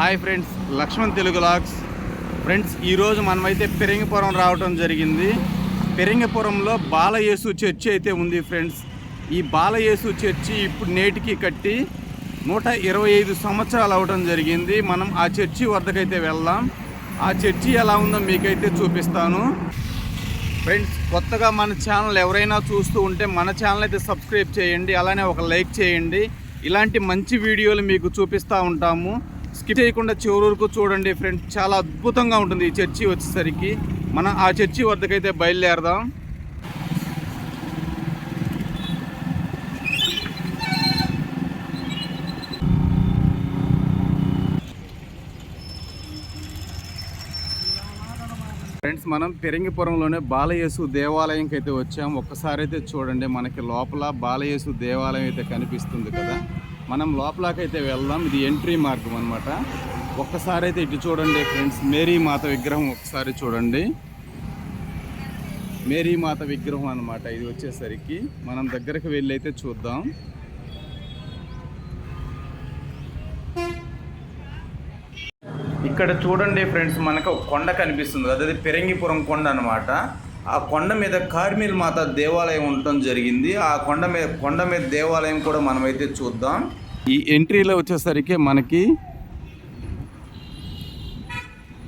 Hi friends Laxman Telugu లాక్స్ friends ఈరోజు మనమైతే పెరింగపురం రావడం జరిగింది. పెరింగపురంలో బాలయేసు చర్చి అయితే ఉంది ఫ్రెండ్స్. ఈ బాలయేసు చర్చి ఇప్పుడు నేటికి కట్టి నూట ఇరవై ఐదు సంవత్సరాలు అవడం జరిగింది. మనం ఆ చర్చి వద్దకైతే వెళ్దాం. ఆ చర్చి ఎలా ఉందో మీకైతే చూపిస్తాను. ఫ్రెండ్స్ కొత్తగా మన ఛానల్ ఎవరైనా చూస్తూ ఉంటే మన ఛానల్ అయితే సబ్స్క్రైబ్ చేయండి. అలానే ఒక లైక్ చేయండి. ఇలాంటి మంచి వీడియోలు మీకు చూపిస్తూ ఉంటాము. స్కిప్ చేయకుండా చివరి వరకు చూడండి ఫ్రెండ్స్ చాలా అద్భుతంగా ఉంటుంది ఈ చర్చి వచ్చేసరికి. మనం ఆ చర్చి వద్దకైతే బయలుదేరదాం. ఫ్రెండ్స్ మనం పెరింగిపురంలోనే బాలయేసు దేవాలయంకి అయితే వచ్చాము ఒక్కసారి అయితే చూడండి మనకి లోపల బాలయేసు దేవాలయం అయితే కనిపిస్తుంది కదా. మనం లోపలకైతే వెళ్దాం. ఇది ఎంట్రీ మార్గం అనమాట ఒక్కసారి అయితే ఇటు చూడండి ఫ్రెండ్స్. మేరీ మాత విగ్రహం ఒకసారి చూడండి. మేరీ మాత విగ్రహం అనమాట ఇది వచ్చేసరికి మనం దగ్గరకు వెళ్ళి అయితే చూద్దాం. ఇక్కడ చూడండి ఫ్రెండ్స్ మనకు కొండ కనిపిస్తుంది. అదే పెరంగిపురం కొండ అనమాట ఆ కొండ మీద కార్మిల్ మాత దేవాలయం ఉండటం జరిగింది. ఆ కొండ మీద కొండ మీద దేవాలయం కూడా మనమైతే చూద్దాం. ఈ ఎంట్రీలో వచ్చేసరికి మనకి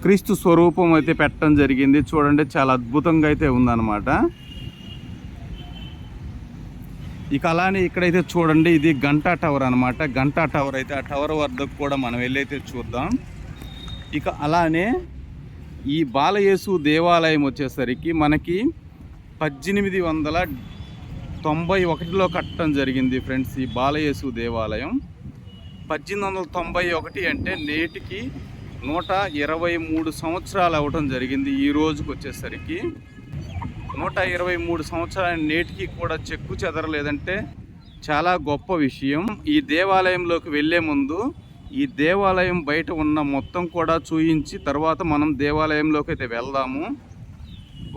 క్రీస్తు స్వరూపం అయితే పెట్టడం జరిగింది. చూడండి చాలా అద్భుతంగా అయితే ఉందన్నమాట. ఇక అలానే ఇక్కడైతే చూడండి ఇది గంటా టవర్ అనమాట గంటా టవర్ అయితే ఆ టవర్ వద్దకు కూడా మనం వెళ్ళైతే చూద్దాం. ఇక అలానే ఈ బాలయేసు దేవాలయం వచ్చేసరికి మనకి పద్దెనిమిది వందల తొంభై ఒకటిలో కట్టడం జరిగింది ఫ్రెండ్స్ ఈ బాలయేసు దేవాలయం. పద్దెనిమిది వందల తొంభై ఒకటి అంటే నేటికి నూట ఇరవై మూడు సంవత్సరాలు అవ్వటం జరిగింది ఈ రోజుకు వచ్చేసరికి. నూట ఇరవై మూడు సంవత్సరాల నేటికి కూడా చెక్కు చెదరలేదంటే చాలా గొప్ప విషయం. ఈ దేవాలయంలోకి వెళ్ళే ముందు ఈ దేవాలయం బయట ఉన్న మొత్తం కూడా చూయించి తర్వాత మనం దేవాలయంలోకి అయితే వెళ్దాము.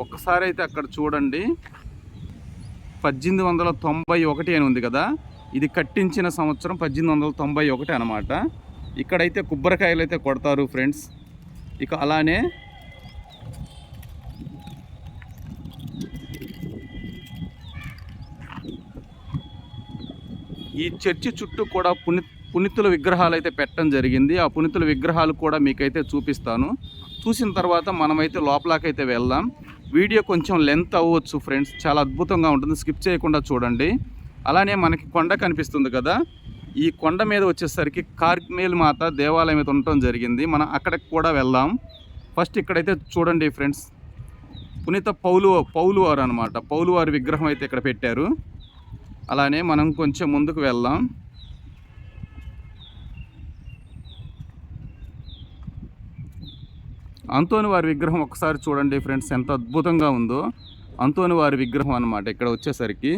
ఒక్కసారి అయితే అక్కడ చూడండి. పద్దెనిమిది వందల తొంభై ఒకటి అని ఉంది కదా? ఇది కట్టించిన సంవత్సరం పద్దెనిమిది వందల తొంభై ఒకటి అనమాట ఇక్కడైతే కొబ్బరికాయలు అయితే కొడతారు ఫ్రెండ్స్. ఇక అలానే ఈ చర్చి చుట్టూ కూడా పుని పునితుల విగ్రహాలు అయితే పెట్టడం జరిగింది. ఆ పునితుల విగ్రహాలు కూడా మీకైతే చూపిస్తాను. చూసిన తర్వాత మనమైతే లోపలకైతే వెళ్దాం. వీడియో కొంచెం లెంత్ అవ్వచ్చు ఫ్రెండ్స్. చాలా అద్భుతంగా ఉంటుంది. స్కిప్ చేయకుండా చూడండి. అలానే మనకి కొండ కనిపిస్తుంది కదా. ఈ కొండ మీద వచ్చేసరికి కార్మేల్ మాత దేవాలయం అయితే ఉండటం జరిగింది. మనం అక్కడికి కూడా వెళ్దాం. ఫస్ట్ ఇక్కడైతే చూడండి ఫ్రెండ్స్. పునీత పౌలు పౌలువారు అనమాట పౌలువారి విగ్రహం అయితే ఇక్కడ పెట్టారు. అలానే మనం కొంచెం ముందుకు వెళ్దాం. అంతోని వారి విగ్రహం ఒకసారి చూడండి ఫ్రెండ్స్ ఎంత అద్భుతంగా ఉందో. అంతోని వారి విగ్రహం అనమాట ఇక్కడ వచ్చేసరికి.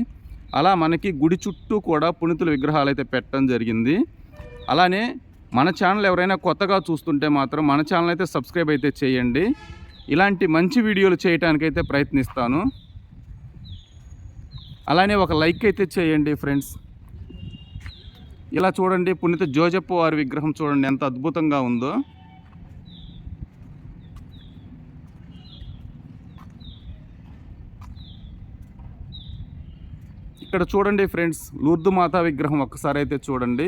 అలా మనకి గుడి చుట్టూ కూడా పుణితుల విగ్రహాలు అయితే పెట్టడం జరిగింది. అలానే మన ఛానల్ ఎవరైనా కొత్తగా చూస్తుంటే మాత్రం మన ఛానల్ అయితే సబ్స్క్రైబ్ అయితే చేయండి. ఇలాంటి మంచి వీడియోలు చేయటానికైతే ప్రయత్నిస్తాను. అలానే ఒక లైక్ అయితే చేయండి ఫ్రెండ్స్. ఇలా చూడండి పుణిత జోజప్ప వారి విగ్రహం చూడండి ఎంత అద్భుతంగా ఉందో. ఇక్కడ చూడండి ఫ్రెండ్స్ లూర్దు మాతా విగ్రహం ఒక్కసారి అయితే చూడండి.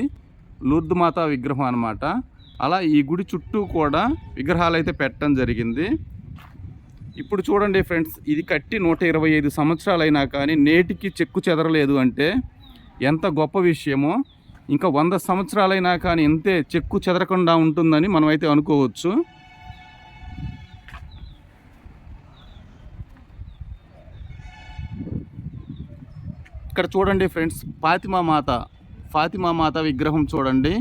లూర్దు మాతా విగ్రహం అనమాట అలా ఈ గుడి చుట్టూ కూడా విగ్రహాలు అయితే పెట్టడం జరిగింది. ఇప్పుడు చూడండి ఫ్రెండ్స్ ఇది కట్టి నూట ఇరవై ఐదు సంవత్సరాలైనా కానీ నేటికి చెక్కు చెదరలేదు అంటే ఎంత గొప్ప విషయమో. ఇంకా వంద సంవత్సరాలైనా కానీ ఇంతే చెక్కు చెదరకుండా ఉంటుందని మనమైతే అనుకోవచ్చు. ఇక్కడ చూడండి ఫ్రెండ్స్ ఫాతిమా మాత ఫాతిమా మాత విగ్రహం చూడండి.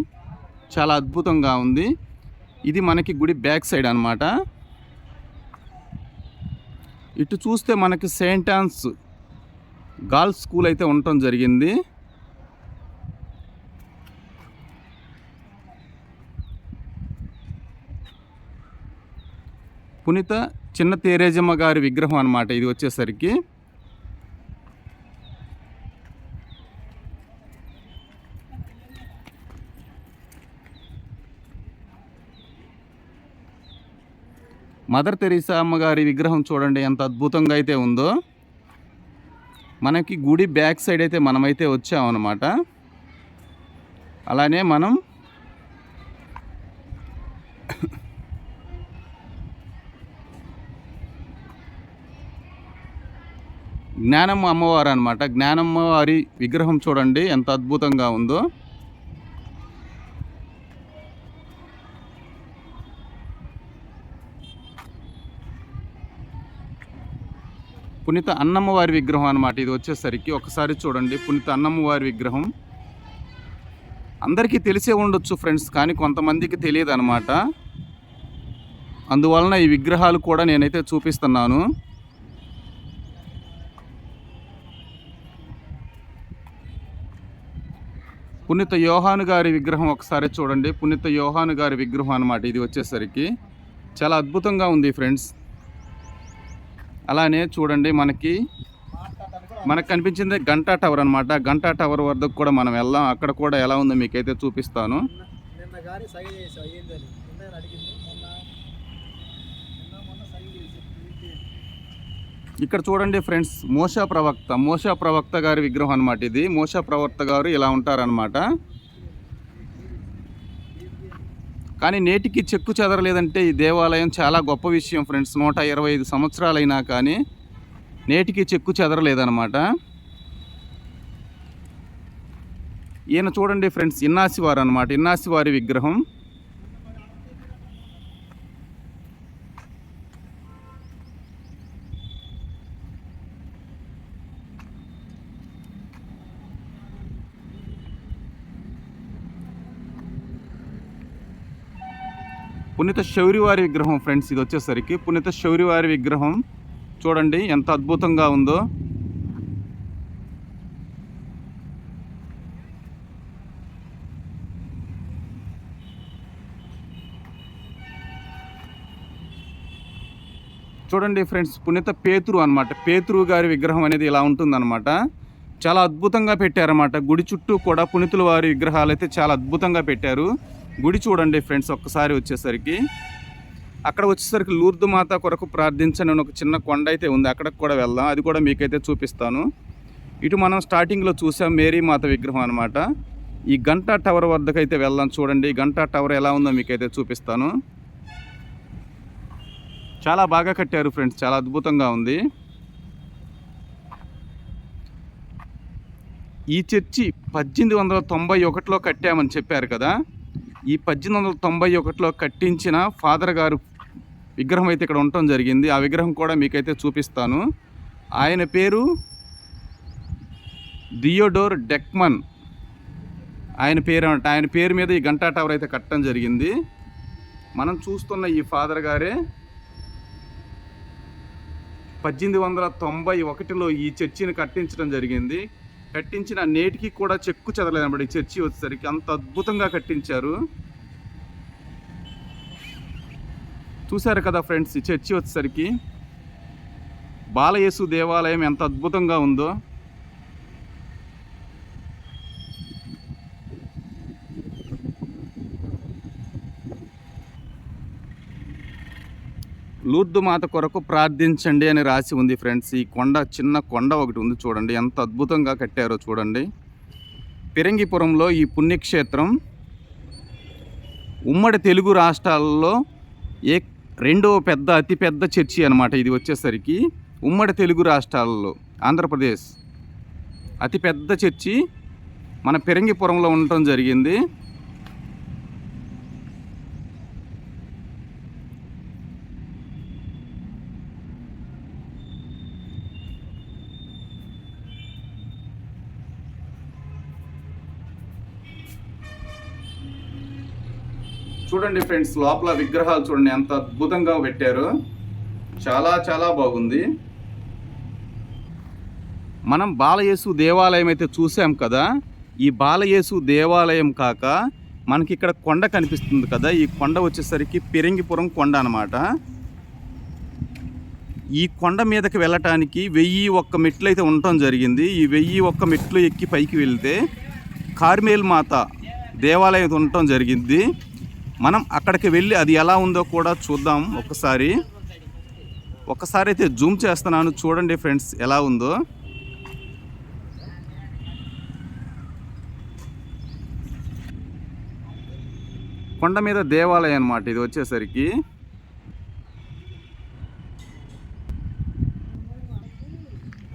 చాలా అద్భుతంగా ఉంది. ఇది మనకి గుడి బ్యాక్ సైడ్ అనమాట ఇటు చూస్తే మనకి సెయింట్ ఆన్స్ గర్ల్స్ స్కూల్ అయితే ఉండటం జరిగింది. పునీత చిన్న తేరేజమ్మ గారి విగ్రహం అనమాట ఇది వచ్చేసరికి. మదర్ తెరీసా అమ్మగారి విగ్రహం చూడండి ఎంత అద్భుతంగా అయితే ఉందో. మనకి గుడి బ్యాక్ సైడ్ అయితే మనమైతే వచ్చామన్నమాట. అలానే మనం జ్ఞానమ్మ అమ్మవారు అనమాట జ్ఞానమ్మ వారి విగ్రహం చూడండి ఎంత అద్భుతంగా ఉందో. పునీత అన్నమ్మవారి విగ్రహం అనమాట ఇది వచ్చేసరికి ఒకసారి చూడండి. పునీత అన్నమ్మవారి విగ్రహం. అందరికీ తెలిసే ఉండొచ్చు ఫ్రెండ్స్ కానీ కొంతమందికి తెలియదు అనమాట అందువలన ఈ విగ్రహాలు కూడా నేనైతే చూపిస్తున్నాను. పునీత యోహాను గారి విగ్రహం ఒకసారి చూడండి. పునీత యోహాను గారి విగ్రహం అనమాట ఇది వచ్చేసరికి. చాలా అద్భుతంగా ఉంది ఫ్రెండ్స్. అలానే చూడండి మనకి మనకు కనిపించింది గంటా టవర్ అనమాట గంటా టవర్ వద్దకు కూడా మనం వెళ్దాం. అక్కడ కూడా ఎలా ఉందో మీకైతే చూపిస్తాను. ఇక్కడ చూడండి ఫ్రెండ్స్ మోషా ప్రవక్త మోషా ప్రవక్త గారి విగ్రహం అనమాట ఇది. మోషా ప్రవక్త గారు ఇలా ఉంటారనమాట కానీ నేటికి చెక్కు చెదరలేదంటే ఈ దేవాలయం చాలా గొప్ప విషయం ఫ్రెండ్స్. నూట ఇరవై ఐదు సంవత్సరాలైనా కానీ నేటికి చెక్కు చెదరలేదనమాట ఈయన చూడండి ఫ్రెండ్స్ ఇన్నాసివారు అనమాట ఇన్నాసివారి విగ్రహం. పునీత శౌరివారి విగ్రహం ఫ్రెండ్స్ ఇది వచ్చేసరికి పునీత శౌరివారి విగ్రహం. చూడండి ఎంత అద్భుతంగా ఉందో. చూడండి ఫ్రెండ్స్ పునీత పేతురు అనమాట పేతురు గారి విగ్రహం అనేది ఇలా ఉంటుందన్నమాట. చాలా అద్భుతంగా పెట్టారన్నమాట. గుడి చుట్టూ కూడా పునీతుల వారి విగ్రహాలు అయితే చాలా అద్భుతంగా పెట్టారు. గుడి చూడండి ఫ్రెండ్స్ ఒక్కసారి వచ్చేసరికి. అక్కడ వచ్చేసరికి లూర్దు మాత కొరకు ప్రార్థించని ఒక చిన్న కొండ అయితే ఉంది. అక్కడికి కూడా వెళ్దాం. అది కూడా మీకైతే చూపిస్తాను. ఇటు మనం స్టార్టింగ్లో చూసాం మేరీ మాత విగ్రహం అనమాట ఈ గంటా టవర్ వద్దకు అయితే వెళ్దాం చూడండి. గంటా టవర్ ఎలా ఉందో మీకైతే చూపిస్తాను. చాలా బాగా కట్టారు ఫ్రెండ్స్. చాలా అద్భుతంగా ఉంది. ఈ చర్చి పద్దెనిమిది వందల తొంభై ఒకటిలో కట్టామని చెప్పారు కదా. ఈ పద్దెనిమిది వందల తొంభై ఒకటిలో కట్టించిన ఫాదర్ గారు విగ్రహం అయితే ఇక్కడ ఉండటం జరిగింది. ఆ విగ్రహం కూడా మీకైతే చూపిస్తాను. ఆయన పేరు దియోడోర్ డెక్మన్. ఆయన పేరు అంట ఆయన పేరు మీద ఈ గంటా టవర్ అయితే కట్టడం జరిగింది. మనం చూస్తున్న ఈ ఫాదర్ గారే పద్దెనిమిది వందల తొంభై ఒకటిలో ఈ చర్చిని కట్టించడం జరిగింది. కట్టించిన నేటికి కూడా చెక్కు చెదరలేదన్నమాట ఈ చర్చి వచ్చేసరికి. అంత అద్భుతంగా కట్టించారు. చూశారు కదా ఫ్రెండ్స్ ఈ చర్చి వచ్చేసరికి. బాలయేసు దేవాలయం ఎంత అద్భుతంగా ఉందో. లూర్దు మాత కొరకు ప్రార్థించండి అని రాసి ఉంది ఫ్రెండ్స్. ఈ కొండ చిన్న కొండ ఒకటి ఉంది చూడండి. ఎంత అద్భుతంగా కట్టారో చూడండి. పిరంగిపురంలో ఈ పుణ్యక్షేత్రం ఉమ్మడి తెలుగు రాష్ట్రాల్లో ఏ రెండవ పెద్ద అతిపెద్ద చర్చి అనమాట ఇది వచ్చేసరికి. ఉమ్మడి తెలుగు రాష్ట్రాల్లో ఆంధ్రప్రదేశ్ అతిపెద్ద చర్చి మన పిరంగిపురంలో ఉండటం జరిగింది. చూడండి ఫ్రెండ్స్ లోపల విగ్రహాలు చూడండి ఎంత అద్భుతంగా పెట్టారు. చాలా చాలా బాగుంది. మనం బాలయేసు దేవాలయం అయితే చూసాం కదా. ఈ బాలయేసు దేవాలయం కాక మనకి ఇక్కడ కొండ కనిపిస్తుంది కదా. ఈ కొండ వచ్చేసరికి పిరంగిపురం కొండ అనమాట ఈ కొండ మీదకి వెళ్ళటానికి వెయ్యి ఒక్క మెట్లు అయితే ఉండటం జరిగింది. ఈ వెయ్యి ఒక్క మెట్లు ఎక్కి పైకి వెళ్తే కార్మేల్ మాత దేవాలయం అయితే ఉండటం జరిగింది. మనం అక్కడికి వెళ్ళి అది ఎలా ఉందో కూడా చూద్దాం ఒకసారి. ఒకసారి అయితే జూమ్ చేస్తున్నాను చూడండి ఫ్రెండ్స్ ఎలా ఉందో. కొండ మీద దేవాలయం అన్నమాట ఇది వచ్చేసరికి.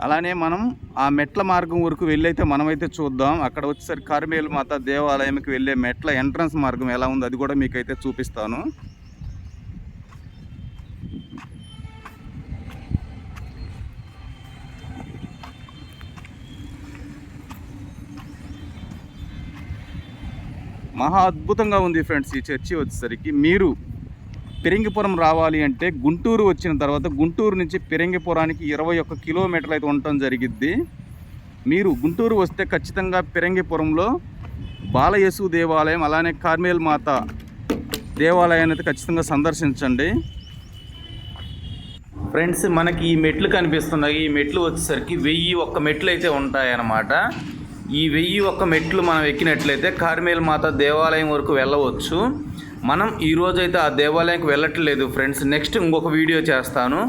అలానే మనం ఆ మెట్ల మార్గం వరకు వెళ్ళైతే మనమైతే చూద్దాం. అక్కడ వచ్చేసరికి కార్మేలు మాత దేవాలయంకి వెళ్ళే మెట్ల ఎంట్రన్స్ మార్గం ఎలా ఉందో అది కూడా మీకైతే చూపిస్తాను. మహా అద్భుతంగా ఉంది ఫ్రెండ్స్ ఈ చర్చి వచ్చేసరికి. మీరు పెరింగిపురం రావాలి అంటే గుంటూరు వచ్చిన తర్వాత గుంటూరు నుంచి పెరింగిపురానికి ఇరవై ఒక్క కిలోమీటర్లు అయితే ఉండటం జరిగిద్ది. మీరు గుంటూరు వస్తే ఖచ్చితంగా పెరంగిపురంలో బాలయేసు దేవాలయం అలానే కార్మేల్ మాత దేవాలయాన్ని అయితే ఖచ్చితంగా సందర్శించండి. ఫ్రెండ్స్ మనకి ఈ మెట్లు కనిపిస్తున్నాయి. ఈ మెట్లు వచ్చేసరికి వెయ్యి ఒక్క మెట్లు అయితే ఉంటాయన్నమాట. ఈ వెయ్యి ఒక్క మెట్లు మనం ఎక్కినట్లయితే కార్మేల్ మాత దేవాలయం వరకు వెళ్ళవచ్చు. మనం ఈరోజైతే అయితే ఆ దేవాలయంకి వెళ్ళట్లేదు ఫ్రెండ్స్. నెక్స్ట్ ఇంకొక వీడియో చేస్తాను.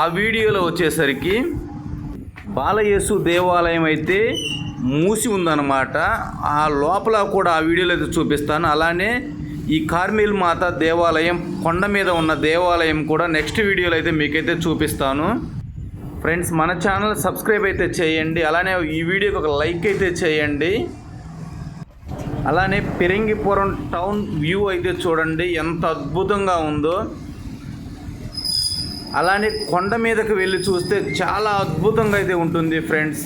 ఆ వీడియోలో వచ్చేసరికి బాలయేసు దేవాలయం అయితే మూసి ఉందన్నమాట. ఆ లోపల కూడా ఆ వీడియోలో అయితే చూపిస్తాను. అలానే ఈ కార్మిల్ మాత దేవాలయం కొండ మీద ఉన్న దేవాలయం కూడా నెక్స్ట్ వీడియోలో అయితే మీకైతే చూపిస్తాను. ఫ్రెండ్స్ మన ఛానల్ సబ్స్క్రైబ్ అయితే చేయండి. అలానే ఈ వీడియోకి ఒక లైక్ అయితే చేయండి. అలానే పెరంగిపురం టౌన్ వ్యూ అయితే చూడండి ఎంత అద్భుతంగా ఉందో. అలానే కొండ మీదకి వెళ్ళి చూస్తే చాలా అద్భుతంగా అయితే ఉంటుంది ఫ్రెండ్స్.